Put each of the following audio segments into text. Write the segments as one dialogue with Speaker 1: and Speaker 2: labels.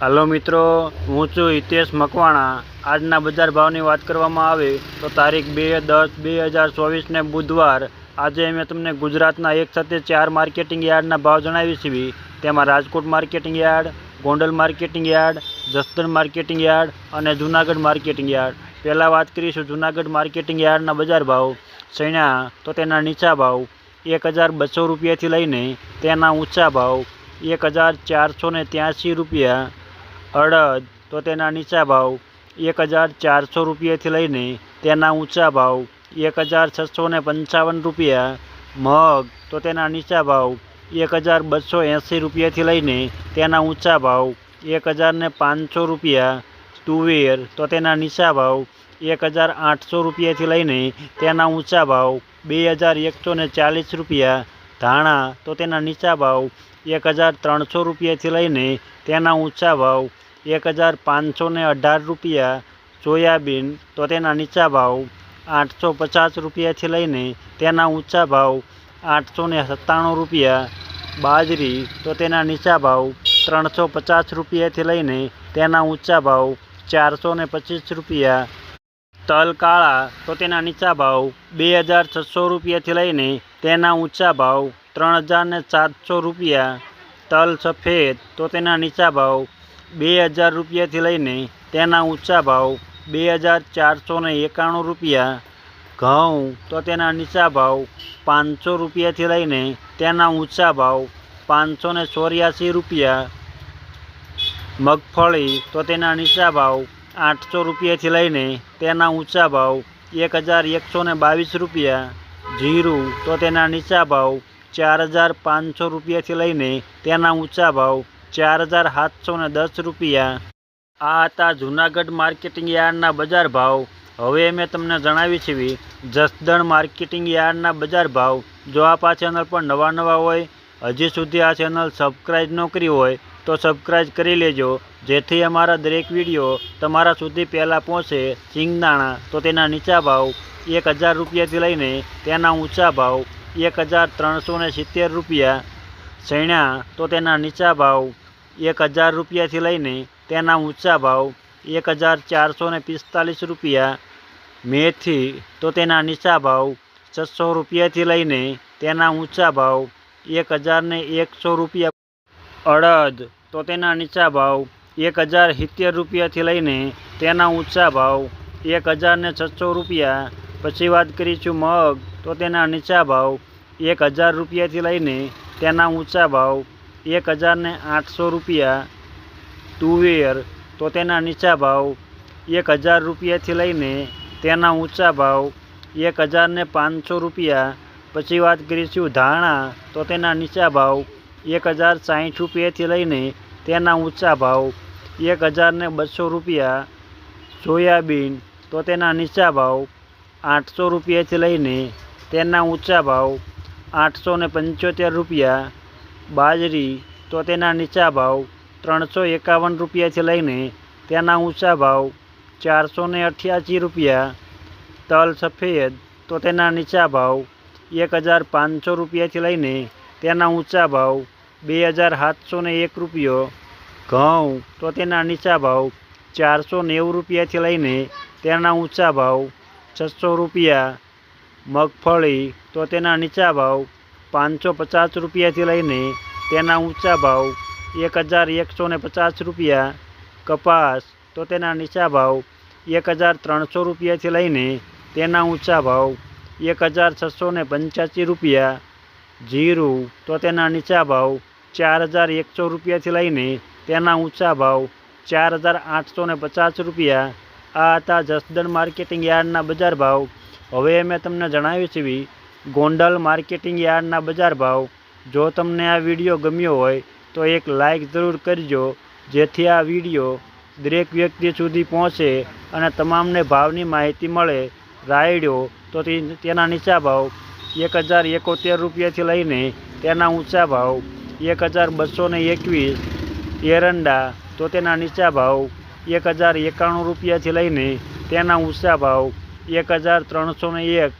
Speaker 1: હાલો મિત્રો, હું છું હિતેશ મકવાણા. આજના બજાર ભાવની વાત કરવામાં આવે તો તારીખ બે દસ બે હજાર ચોવીસને બુધવાર. આજે અમે તમને ગુજરાતના એક સાથે ચાર માર્કેટિંગ યાર્ડના ભાવ જણાવી છીએ. તેમાં Rajkot marketing yard, Gondal marketing yard, Jasdan marketing yard અને જૂનાગઢ માર્કેટિંગ યાર્ડ. પહેલાં વાત કરીશું જૂનાગઢ માર્કેટિંગ યાર્ડના બજાર ભાવ. સૈણા તો તેના નીચા ભાવ એક હજાર બસો રૂપિયાથી લઈને તેના ઊંચા ભાવ એક હજાર ચારસો ને ત્યાંસી રૂપિયા. અડદ, તો તેના નીચા ભાવ એક હજાર ચારસો રૂપિયાથી લઈને તેના ઊંચા ભાવ એક હજાર છસો ને પંચાવન રૂપિયા. મગ, તો તેના નીચા ભાવ એક હજાર બસો એંસી રૂપિયાથી લઈને તેના ઊંચા ભાવ એક હજાર ને પાંચસો રૂપિયા. તુવેર, તો તેના નીચા ભાવ એક હજાર આઠસો રૂપિયાથી લઈને તેના ઊંચા ભાવ બે હજાર એકસો ને ચાલીસ રૂપિયા. ધાણા, તો તેના નીચા ભાવ એક હજાર ત્રણસો રૂપિયાથી લઈને તેના ઊંચા ભાવ એક હજાર પાંચસો અઢાર રૂપિયા. સોયાબીન, તો તેના નીચા ભાવ આઠસો પચાસ રૂપિયાથી લઈને તેના ઊંચા ભાવ આઠસો ને સત્તાણું રૂપિયા. બાજરી, તો તેના નીચા ભાવ ત્રણસો પચાસ રૂપિયાથી લઈને તેના ઊંચા ભાવ ચારસો પચીસ રૂપિયા. તલ કાળા તો તેના નીચા ભાવ બે હજાર છસો રૂપિયાથી લઈને તેના ઊંચા ભાવ ત્રણ હજાર ને સાતસો રૂપિયા. તલ સફેદ તો તેના નીચા ભાવ બે હજાર રૂપિયાથી લઈને તેના ઊંચા ભાવ બે હજાર ચારસો એકાણું રૂપિયા. ઘઉં તો તેના નીચા ભાવ પાંચસો રૂપિયાથી લઈને તેના ઊંચા ભાવ પાંચસો ચોર્યાસી રૂપિયા. મગફળી તો તેના નીચા ભાવ આઠસો રૂપિયાથી લઈને તેના ઊંચા ભાવ એક હજાર એકસો ને બાવીસ રૂપિયા, જીરું તો તેના નીચા ભાવ ચાર હજાર પાંચસો રૂપિયાથી લઈને તેના ઊંચા ભાવ ચાર હજાર સાતસો ને દસ રૂપિયા. આ હતા જૂનાગઢ માર્કેટિંગ યાર્ડના બજાર ભાવ. હવે મેં તમને જણાવી છે જસદણ માર્કેટિંગ યાર્ડના બજાર ભાવ. જો આપ આ ચેનલ પર નવા નવા હોય, હજી સુધી આ ચેનલ સબસ્ક્રાઈબ ન કરી હોય તો સબસ્ક્રાઈબ કરી લેજો. જેથી અમારા દરેક વીડિયો તમારા સુધી પહેલાં પહોંચે. સિંગદાણા તો તેના નીચા ભાવ એક હજાર રૂપિયાથી લઈને તેના ઊંચા ભાવ એક હજાર ત્રણસો ને સિત્તેર રૂપિયા. સૈણા તો તેના નીચા ભાવ એક હજાર રૂપિયાથી લઈને તેના ઊંચા ભાવ એક હજાર ચારસો ને પિસ્તાલીસ રૂપિયા. મેથી, તો તેના નીચા ભાવ છસો રૂપિયાથી લઈને તેના ઊંચા ભાવ એક હજાર ને એકસો રૂપિયા. અડદ તો તેના નીચા ભાવ એક હજાર સિત્તેર રૂપિયાથી લઈને તેના ઊંચા ભાવ એક હજારને છસો રૂપિયા. પછી વાત કરીશું મગ, તો તેના નીચા ભાવ એક હજાર રૂપિયાથી લઈને તેના ઊંચા ભાવ એક હજારને આઠસો રૂપિયા. તુવેર, તો તેના નીચા ભાવ એક હજાર રૂપિયાથી લઈને તેના ઊંચા ભાવ એક હજારને પાંચસો રૂપિયા. પછી વાત કરીશું ધાણા, તો તેના નીચા ભાવ એક હજાર સાઠ રૂપિયાથી લઈને તેના ઊંચા ભાવ એક હજારને બસો રૂપિયા સોયાબીન તો તેના નીચા ભાવ આઠસો રૂપિયાથી લઈને તેના ઊંચા ભાવ આઠસો ને પંચોતેર રૂપિયા બાજરી તો તેના નીચા ભાવ ત્રણસો એકાવન રૂપિયાથી લઈને તેના ઊંચા ભાવ ચારસો ને અઠ્યાસી રૂપિયા તલ સફેદ તો તેના નીચા ભાવ એક હજાર પાંચસો રૂપિયાથી લઈને તેના ઊંચા ભાવ બે હજાર સાતસો ને એક રૂપિયો. ઘઉં તો તેના નીચા ભાવ ચારસો નેવું રૂપિયાથી લઈને તેના ઊંચા ભાવ છસો રૂપિયા. મગફળી તો તેના નીચા ભાવ પાંચસો પચાસ રૂપિયાથી લઈને તેના ઊંચા ભાવ એક હજાર એકસો ને પચાસ રૂપિયા. કપાસ તો તેના નીચા ભાવ એક હજાર ત્રણસો રૂપિયાથી લઈને તેના ઊંચા ભાવ એક હજાર છસો ને પંચ્યાસી રૂપિયા. જીરું, તો તેના નીચા ભાવ ચાર હજાર એકસો રૂપિયાથી લઈને તેના ઊંચા ભાવ ચાર હજાર આઠસો ને પચાસ રૂપિયા. આ હતા જસદણ માર્કેટિંગ યાર્ડના બજાર ભાવ. હવે મેં તમને જણાવ્યું છે ગોંડલ માર્કેટિંગ યાર્ડના બજાર ભાવ. જો તમને આ વીડિયો ગમ્યો હોય, તો એક લાઈક જરૂર કરજો, જેથી આ વીડિયો દરેક વ્યક્તિ સુધી પહોંચે અને તમામને ભાવની માહિતી મળે. રાયડો, તો તે- તેના નીચા ભાવ એક હજાર એકોતેર રૂપિયાથી લઈને તેના ઊંચા ભાવ, એક હજાર બસો ને એકવીસ, એરંડા, તો તેના નીચા ભાવ, એક હજાર એકાણું રૂપિયાથી લઈને તેના ઊંચા ભાવ, એક હજાર ત્રણસો ને એક,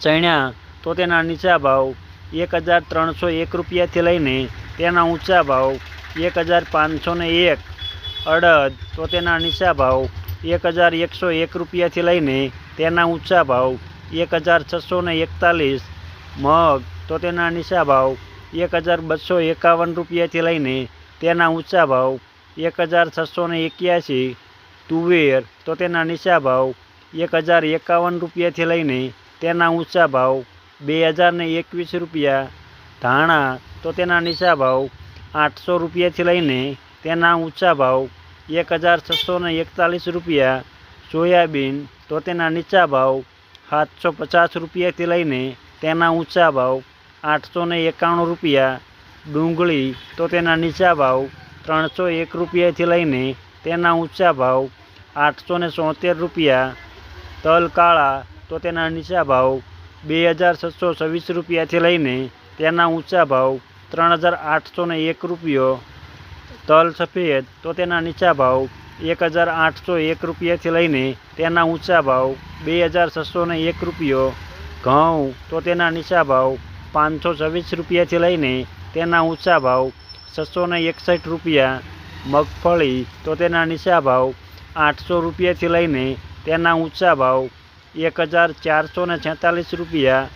Speaker 1: ચણ્યા, તો તેના નીચા ભાવ, એક હજાર ત્રણસો એક રૂપિયાથી લઈને તેના ઊંચા ભાવ, એક હજાર પાંચસો ને એક, અડદ, તો તેના નીચા ભાવ, એક હજાર એકસો એક રૂપિયાથી લઈને તેના ઊંચા ભાવ એક હજાર છસો ને એકતાલીસ મગ, તો તેના નીચા ભાવ એક હજાર બસો એકાવન રૂપિયાથી લઈને તેના ઊંચા ભાવ એક હજાર છસો ને એક્યાસી તુવેર, તો તેના નીચા ભાવ એક હજાર એકાવન રૂપિયાથી લઈને તેના ઊંચા ભાવ બે હજાર ને એકવીસ રૂપિયા. ધાણા, તો તેના નીચા ભાવ આઠસો રૂપિયાથી લઈને તેના ઊંચા ભાવ એક હજાર છસો એકતાલીસ રૂપિયા. સોયાબીન, તો તેના નીચા ભાવ સાતસો પચાસ રૂપિયાથી લઈને તેના ઊંચા ભાવ આઠસો ને એકાણું રૂપિયા, ડુંગળી તો તેના નીચા ભાવ ત્રણસો એક રૂપિયાથી લઈને તેના ઊંચા ભાવ આઠસો ને સોતેર રૂપિયા, તલ કાળા તો તેના નીચા ભાવ બે હજાર છસો છવ્વીસ રૂપિયાથી લઈને તેના ઊંચા ભાવ ત્રણ હજાર આઠસો ને એક રૂપિયો, તલ સફેદ તો તેના નીચા ભાવ એક હજાર આઠસો એક રૂપિયાથી લઈને તેના ઊંચા ભાવ, બે હજાર છસો ને એક રૂપિયો, ઘઉં તો તેના નીચા ભાવ, પાંચસો છવ્વીસ રૂપિયાથી લઈને તેના ઊંચા ભાવ છસો ને એકસઠ રૂપિયા, મગફળી તો તેના નીચા ભાવ, આઠસો રૂપિયાથી લઈને તેના ઊંચા ભાવ, એક હજાર ચારસો ને છેતાલીસ રૂપિયા,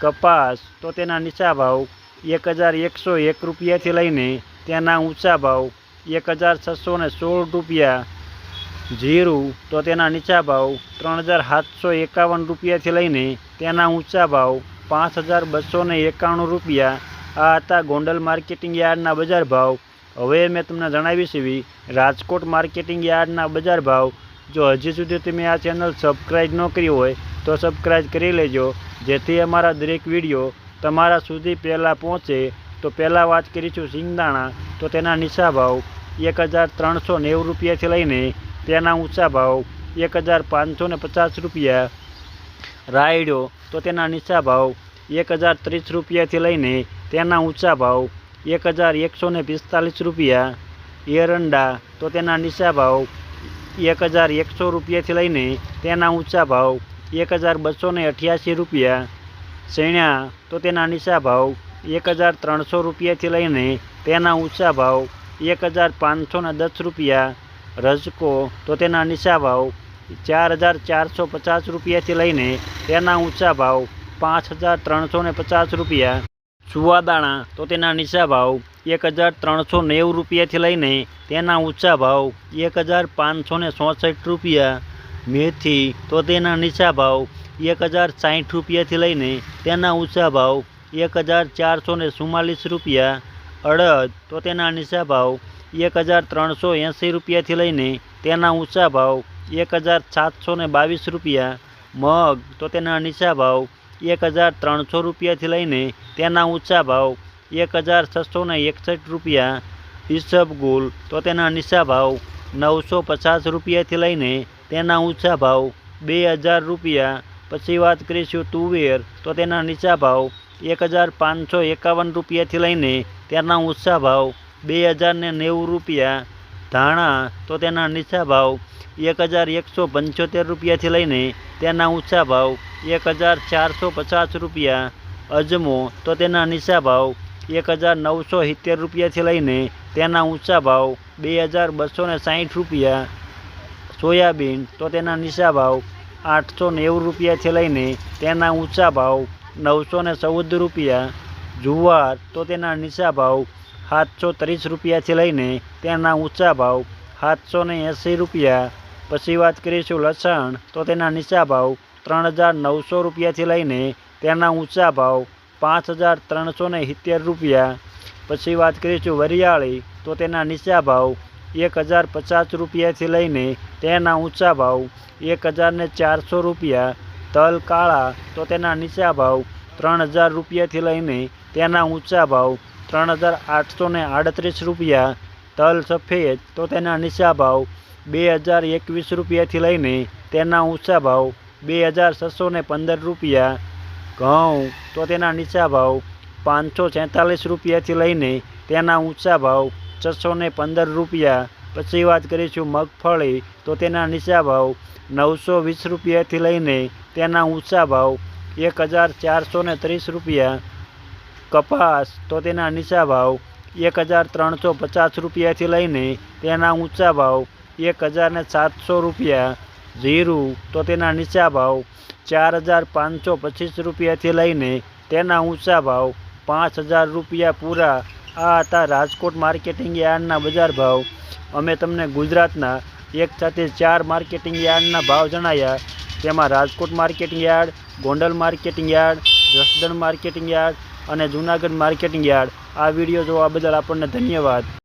Speaker 1: કપાસ તો તેના નીચા ભાવ, એક હજાર એકસો એક રૂપિયાથી લઈને તેના ઊંચા ભાવ એક હજાર છસો ને સોળ રૂપિયા જીરું, તો તેના નીચા ભાવ ત્રણ હજાર સાતસો એકાવન રૂપિયાથી લઈને તેના ઊંચા ભાવ પાંચ હજાર બસો ને એકાણું રૂપિયા. આ હતા ગોંડલ માર્કેટિંગ યાર્ડના બજાર ભાવ. હવે મેં તમને જણાવીશ એવી રાજકોટ માર્કેટિંગ યાર્ડના બજાર ભાવ. જો હજી સુધી તમે આ ચેનલ સબસ્ક્રાઈબ ન કરી હોય તો સબસ્ક્રાઈબ કરી લેજો, જેથી અમારા દરેક વીડિયો તમારા સુધી પહેલાં પહોંચે. તો પહેલાં વાત કરીશું સિંગદાણા, તો તેના નીચા ભાવ એક હજાર ત્રણસો નેવું રૂપિયાથી લઈને તેના ઊંચા ભાવ એક હજાર પાંચસો પચાસ રૂપિયા. રાયડો તો તેના નીચા ભાવ એક હજાર ત્રીસ રૂપિયાથી લઈને તેના ઊંચા ભાવ એક હજાર એકસો પિસ્તાલીસ રૂપિયા. એરંડા તો તેના નીચા ભાવ એક હજાર એકસો રૂપિયાથી લઈને તેના ઊંચા ભાવ એક હજાર બસો અઠ્યાસી રૂપિયા. શેણા તો તેના નીચા ભાવ એક હજાર ત્રણસો રૂપિયાથી લઈને તેના ઊંચા ભાવ એક હજાર પાંચસો દસ રૂપિયા રજકો, તો તેના નીચા ભાવ ચાર હજાર ચારસો પચાસ રૂપિયાથી લઈને તેના ઊંચા ભાવ પાંચ હજાર ત્રણસો પચાસ રૂપિયા. સુવાદાણા તો તેના નીચા ભાવ એક હજાર ત્રણસો નેવું રૂપિયાથી લઈને તેના ઊંચા ભાવ એક હજાર પાંચસો ચોસઠ રૂપિયા. મેથી, તો તેના નીચા ભાવ એક હજાર સાઠ રૂપિયાથી લઈને તેના ઊંચા ભાવ એક હજાર ચારસો ચુમ્માલીસ રૂપિયા. અડદ તો તેના નીચા ભાવ એક હજાર ત્રણસો એંસી રૂપિયાથી લઈને તેના ઊંચા ભાવ એક હજાર સાતસો ને બાવીસ રૂપિયા. મગ તો તેના નીચા ભાવ એક હજાર ત્રણસો રૂપિયાથી લઈને તેના ઊંચા ભાવ એક હજાર છસો ને એકસઠ રૂપિયા. ઈસબગુલ તો તેના નીચા ભાવ નવસો પચાસ રૂપિયાથી લઈને તેના ઊંચા ભાવ બે હજાર રૂપિયા. પછી વાત કરીશું તુવેર તો તેના નીચા ભાવ એક હજાર પાંચસો એકાવન રૂપિયાથી લઈને તેના ઊંચા ભાવ બે હજાર ને નેવું રૂપિયા. ધાણા તો તેના નીચા ભાવ એક હજાર એકસો પંચોતેર રૂપિયાથી લઈને તેના ઊંચા ભાવ એક હજાર ચારસો પચાસ રૂપિયા. અજમો તો તેના નીચા ભાવ એક હજાર નવસો સિત્તેર રૂપિયાથી લઈને તેના ઊંચા ભાવ બે હજાર બસો ને સાઠ રૂપિયા. સોયાબીન તો તેના નીચા ભાવ આઠસો નેવું રૂપિયાથી લઈને તેના ઊંચા ભાવ નવસો ને ચૌદ રૂપિયા. જુવાર તો તેના નીચા ભાવ સાતસો ત્રીસ રૂપિયાથી લઈને તેના ઊંચા ભાવ સાતસો ને એંસી રૂપિયા. પછી વાત કરીશું લસણ તો તેના નીચા ભાવ ત્રણ હજાર નવસો રૂપિયાથી લઈને તેના ઊંચા ભાવ પાંચ હજાર ત્રણસો ને સિત્તેર રૂપિયા. પછી વાત કરીશું વરિયાળી તો તેના નીચા ભાવ એક હજાર પચાસ રૂપિયાથી લઈને તેના ઊંચા ભાવ એક હજાર ચારસો રૂપિયા. તલ કાળા તો તેના નીચા ભાવ ત્રણ હજાર રૂપિયાથી લઈને તેના ઊંચા ભાવ ત્રણ હજાર આઠસો ને આડત્રીસ રૂપિયા, તલ સફેદ તો તેના નીચા ભાવ બે હજાર એકવીસ રૂપિયાથી લઈને તેના ઊંચા ભાવ બે હજાર છસો ને પંદર રૂપિયા, ઘઉં તો તેના નીચા ભાવ પાંચસો છેતાલીસ રૂપિયાથી લઈને તેના ઊંચા ભાવ છસો ને પંદર રૂપિયા. પછી વાત કરીશું મગફળી તો તેના નીચા ભાવ નવસો વીસ રૂપિયાથી લઈને તેના ઊંચા ભાવ એક હજાર ચારસો ને ત્રીસ રૂપિયા, કપાસ તો તેના નીચા ભાવ એક હજાર ત્રણસો પચાસ રૂપિયાથી લઈને તેના ઊંચા ભાવ એક હજાર ને સાતસો રૂપિયા, જીરું તો તેના નીચા ભાવ ચાર હજાર પાંચસો પચીસ રૂપિયાથી લઈને તેના ઊંચા ભાવ પાંચ હજાર રૂપિયા પૂરા. આ હતા રાજકોટ માર્કેટિંગ યાર્ડના બજાર ભાવ. અમે તમને ગુજરાતના એક સાથે ચાર માર્કેટિંગ યાર્ડના ભાવ જણાયા. તેમાં Rajkot marketing yard, Gondal marketing yard, Jasdan marketing yard અને જૂનાગઢ માર્કેટિંગ યાર્ડ. આ વીડિયો જોવા બદલ આપણને ધન્યવાદ.